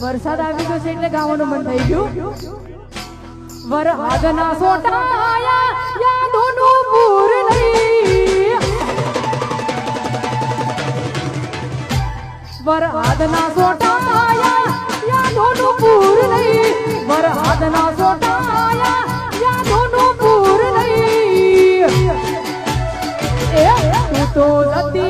વરસાદ આવી ગયો છે એટલે ગાવાનું મન થઈ ગયું. વરહાદના સોટાયા, યાદોનું પૂર નહીં વરહાદના યાદોનું પૂર નહીં વરહાદના યાદોનું પૂર નહીં તો જતી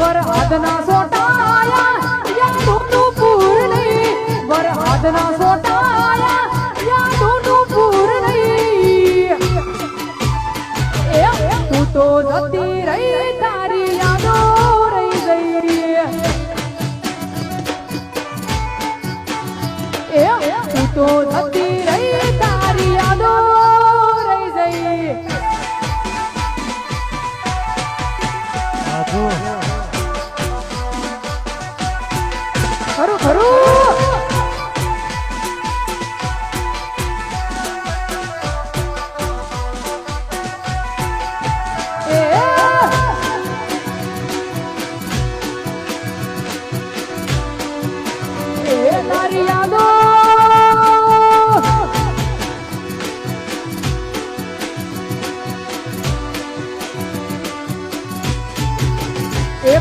વરહાદના સોટાયા યાદોનું પૂર નહીં વરહાદના સોટાયા યાદોનું પૂર નહીં એ તું તો જતી રહી તારી યાદો રહી ગઈ એ તું તો જતી ખરું?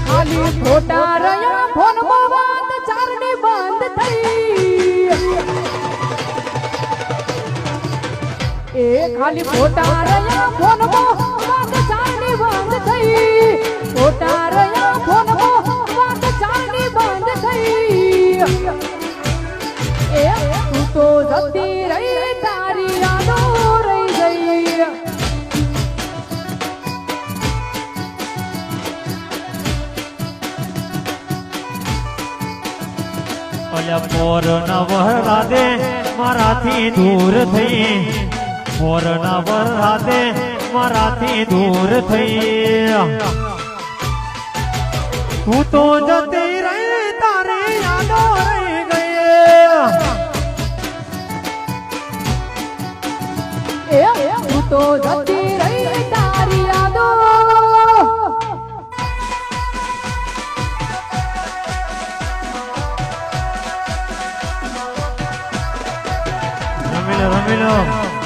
ખાલી ખોટા રહ્યા ફોન વાત ખાલી ફોટા રહ્યા ફોનમાં વાત ચારની બંધ થઈ. ફોટા રહ્યા ફોનમાં વાત ચારની બંધ થઈ. એ તું તો જતી રહી, તારી યાદો રહી ગઈ. અલ્યા પોર નવરા દે મારાથી દૂર થઈ મોર ના વરરાદે મારાથી દૂર થઈ તું તો જતી રહી તારે યાદો રહી ગઈ તું તો જતી રહી તારી યાદો. રમી લો રમી લો